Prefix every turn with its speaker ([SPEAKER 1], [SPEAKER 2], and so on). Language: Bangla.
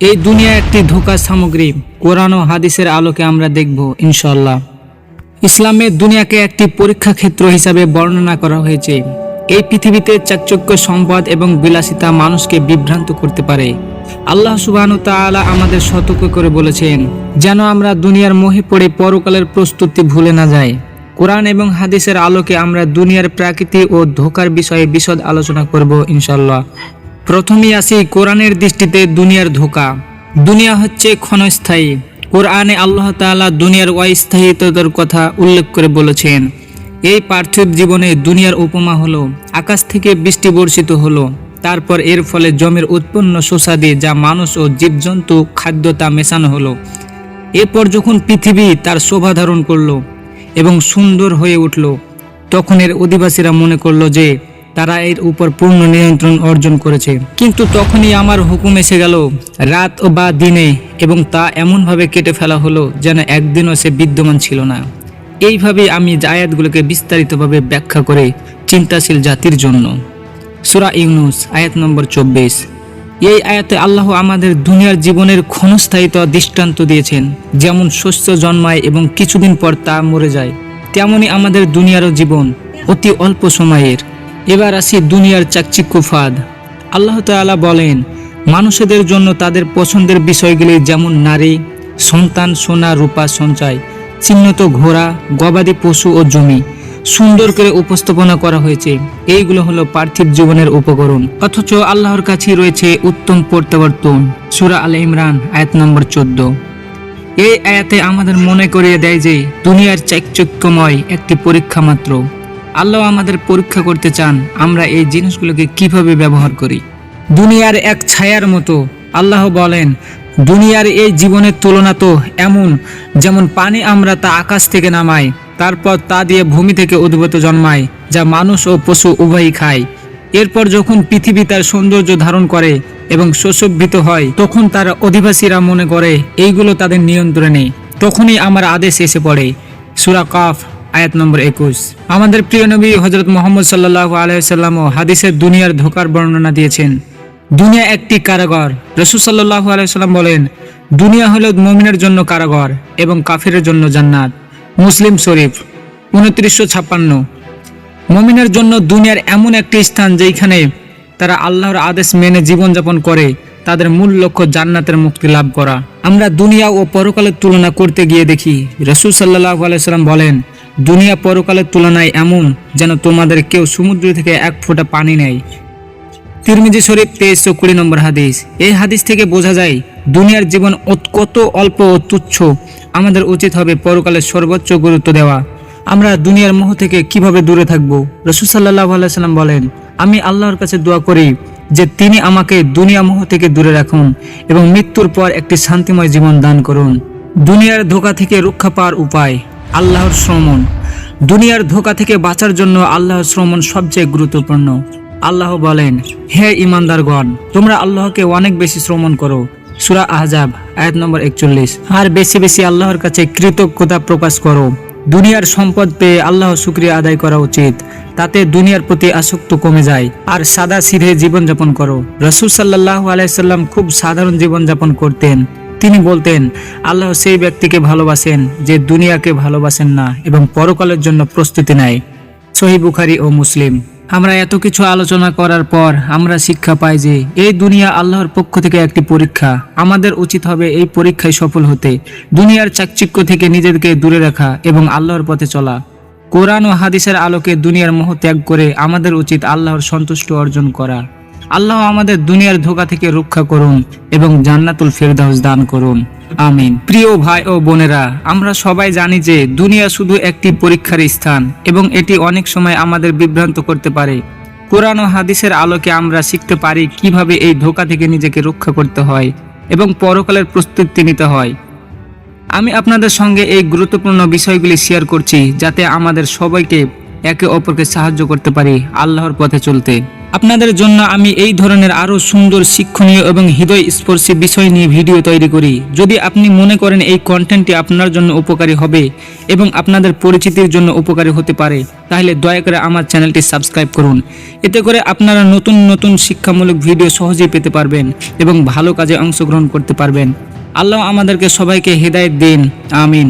[SPEAKER 1] এই দুনিয়া একটি ধোকার সামগ্রী, কোরআন ও হাদিসের আলোকে আমরা দেখব ইনশাল্লাহ ইসলামের দুনিয়াকে একটি পরীক্ষা ক্ষেত্র হিসাবে বর্ণনা করা হয়েছে। এই পৃথিবীতে চাকচক্য, সম্পদ এবং বিলাসিতা মানুষকে বিভ্রান্ত করতে পারে। আল্লাহ সুবাহন তাআলা আমাদের সতর্ক করে বলেছেন, যেন আমরা দুনিয়ার মোহে পড়ে পরকালের প্রস্তুতি ভুলে না যাই। কোরআন এবং হাদিসের আলোকে আমরা দুনিয়ার প্রাকৃতি ও ধোকার বিষয়ে বিশদ আলোচনা করব ইনশাল্লাহ প্রথমেই আসি কোরআনের দৃষ্টিতে দুনিয়ার ধোকা। দুনিয়া হচ্ছে ক্ষণস্থায়ী। কোরআনে আল্লাহ তাআলা দুনিয়ার অস্থায়িত্বের কথা উল্লেখ করে বলেছেন। এই পার্থিব জীবনে দুনিয়ার উপমা হলো, আকাশ থেকে বৃষ্টি বর্ষিত হলো। তারপর এর ফলে জমির উৎপন্ন সুস্বাদে যা মানুষ ও জীবজন্তু খাদ্য তা মেশানো হলো। এরপর যখন পৃথিবী তার শোভা ধারণ করল এবং সুন্দর হয়ে উঠল, তখন এর অধিবাসীরা মনে করল যে তারা এর উপর পূর্ণ নিয়ন্ত্রণ অর্জন করেছে। কিন্তু তখনই আমার হুকুম এসে গেল, রাত বা দিনে, এবং তা এমনভাবে কেটে ফেলা হলো যেন একদিনও সে বিদ্যমান ছিল না। এইভাবে আমি আয়াতগুলোকে বিস্তারিতভাবে ব্যাখ্যা করে চিন্তাশীল জাতির জন্য। সুরা ইউনুস, আয়াত নম্বর চব্বিশ। এই আয়াতে আল্লাহ আমাদের দুনিয়ার জীবনের ক্ষণস্থায়িতা দৃষ্টান্ত দিয়েছেন, যেমন শস্য জন্মায় এবং কিছুদিন পর তা মরে যায়, তেমনি আমাদের দুনিয়ারও জীবন অতি অল্প সময়ের। এবার আসি দুনিয়ার চাকচিক্য ফাঁদ। আল্লাহ তাআলা বলেন, মানুষদের জন্য তাদের পছন্দের বিষয়গুলি যেমন নারী, সন্তান, সোনা, রূপা, সঞ্চয়, চিহ্নিত ঘোড়া, গবাদি পশু ও জমি, সুন্দর করে উপস্থাপনা করা হয়েছে। এইগুলো হলো পার্থিব জীবনের উপকরণ। অথচ আল্লাহর কাছে রয়েছে উত্তম প্রত্যাবর্তন। সুরা আল ইমরান, আয়াত নম্বর চোদ্দ। এই আয়াতে আমাদের মনে করিয়ে দেয় যে, দুনিয়ার চাকচক্যময় একটি পরীক্ষা মাত্র। আল্লাহ আমাদের পরীক্ষা করতে চান, আমরা এই জিনিসগুলোকে কীভাবে ব্যবহার করি? দুনিয়ার এক ছায়ার মতো আল্লাহ বলেন, দুনিয়ার এই জীবনের তুলনা তো এমন, যেমন পানি আমরা তা আকাশ থেকে নামাই, তারপর তা দিয়ে ভূমি থেকে উদ্ভূত জন্মায়, যা মানুষ ও পশু উভয়ই খায়। এরপর যখন পৃথিবী তার সৌন্দর্য ধারণ করে এবং সুশোভিত হয়, তখন তার অধিবাসীরা মনে করে, এইগুলো তাদের নিয়ন্ত্রণে তখনই আমার আদেশ এসে পড়ে। সুরা কাফ আয়াত নম্বর একুশ। আমাদের প্রিয় নবী হজরত মোহাম্মদ সাল্লাহ আলাইসাল্লামও হাদিসের দুনিয়ার ধোকার বর্ণনা দিয়েছেন। দুনিয়া একটি কারাগর। রসুল সাল্লাহ আলাইসাল্লাম বলেন, দুনিয়া হল মমিনের জন্য কারাগর এবং কাফিরের জন্য জান্নাত। মুসলিম শরীফ, উনত্রিশশো ছাপ্পান্ন। মমিনের জন্য দুনিয়ার এমন একটি স্থান যেখানে তারা আল্লাহর আদেশ মেনে জীবনযাপন করে, তাদের মূল লক্ষ্য জান্নাতের মুক্তি লাভ করা। আমরা দুনিয়া ও পরকালের তুলনা করতে গিয়ে দেখি, রসুল সাল্লাহ আলাইসাল্লাম বলেন দুনিয়া পরকালের তুলনায় এমন যেন তোমাদের কেউ সমুদ্র থেকে এক ফোঁটা পানি নেয়। তিরমিজি শরীফ তেইশশো কুড়ি নম্বর হাদিস। এই হাদিস থেকে বোঝা যায়, দুনিয়ার জীবন কত অল্প ও তুচ্ছ। আমাদের উচিত হবে পরকালের সর্বোচ্চ গুরুত্ব দেওয়া। আমরা দুনিয়ার মোহ থেকে কীভাবে দূরে থাকব? রসুল সাল্লাহ আলাইসাল্লাম বলেন, আমি আল্লাহর কাছে দোয়া করি যে তিনি আমাকে দুনিয়া মোহ থেকে দূরে রাখুন এবং মৃত্যুর পর একটি শান্তিময় জীবন দান করুন। দুনিয়ার ধোকা থেকে রক্ষা পাওয়ার উপায় আল্লাহর শ্রমণ। দুনিয়ার ধোকা থেকে বাঁচার জন্য আল্লাহর শ্রমণ সবচেয়ে গুরুত্বপূর্ণ। আল্লাহ বলেন, হে ইমানদারগণ তোমরা আল্লাহকে অনেক বেশি শ্রমণ করো। সুরা আহজাব, আয়াত নম্বর একচল্লিশ। আর বেশি বেশি আল্লাহর কাছে কৃতজ্ঞতা প্রকাশ করো। দুনিয়ার সম্পদ পেয়ে আল্লাহ শুক্রিয়া আদায় করা উচিত। তাতে দুনিয়ার প্রতি আসক্ত কমে যায় আর সাদা সিধে জীবনযাপন করো। রসুল সাল্লাহ আলাইসাল্লাম খুব সাধারণ জীবনযাপন করতেন। তিনি বলতেন, আল্লাহ সেই ব্যক্তিকে ভালোবাসেন যে দুনিয়াকে ভালোবাসেন না এবং পরকালের জন্য প্রস্তুতি নেয়। সহি বুখারি ও মুসলিম। আমরা এত কিছু আলোচনা করার পর আমরা শিক্ষা পাই যে এই দুনিয়া আল্লাহর পক্ষ থেকে একটি পরীক্ষা। আমাদের উচিত হবে এই পরীক্ষায় সফল হতে, দুনিয়ার চাকচিক্য থেকে নিজেদেরকে দূরে রাখা এবং আল্লাহর পথে চলা। কোরআন ও হাদিসের আলোকে দুনিয়ার মোহ ত্যাগ করে আমাদের উচিত আল্লাহর সন্তুষ্ট অর্জন করা। আল্লাহ আমাদের দুনিয়ার ধোকা থেকে রক্ষা করুন এবং জান্নাতুল ফেরদাউস দান করুন। আমিন। প্রিয় ভাই ও বোনেরা, আমরা সবাই জানি যে দুনিয়া শুধু একটি পরীক্ষার স্থান এবং এটি অনেক সময় আমাদের বিভ্রান্ত করতে পারে। কোরআন ও হাদিসের আলোকে আমরা শিখতে পারি কীভাবে এই ধোকা থেকে নিজেকে রক্ষা করতে হয় এবং পরকালের প্রস্তুতি নিতে হয়। আমি আপনাদের সঙ্গে এই গুরুত্বপূর্ণ বিষয়গুলি শেয়ার করছি যাতে আমাদের সবাইকে একে অপরকে সাহায্য করতে পারি আল্লাহর পথে চলতে। আপনাদের জন্য আমি এই ধরনের আরও সুন্দর শিক্ষণীয় এবং হৃদয় স্পর্শী বিষয় নিয়ে ভিডিও তৈরি করি। যদি আপনি মনে করেন এই কন্টেন্টটি আপনার জন্য উপকারী হবে এবং আপনাদের পরিচিতির জন্য উপকারী হতে পারে, তাহলে দয়া করে আমার চ্যানেলটি সাবস্ক্রাইব করুন। এতে করে আপনারা নতুন নতুন শিক্ষামূলক ভিডিও সহজেই পেতে পারবেন এবং ভালো কাজে অংশগ্রহণ করতে পারবেন। আল্লাহ আমাদেরকে সবাইকে হেদায়েত দিন। আমিন।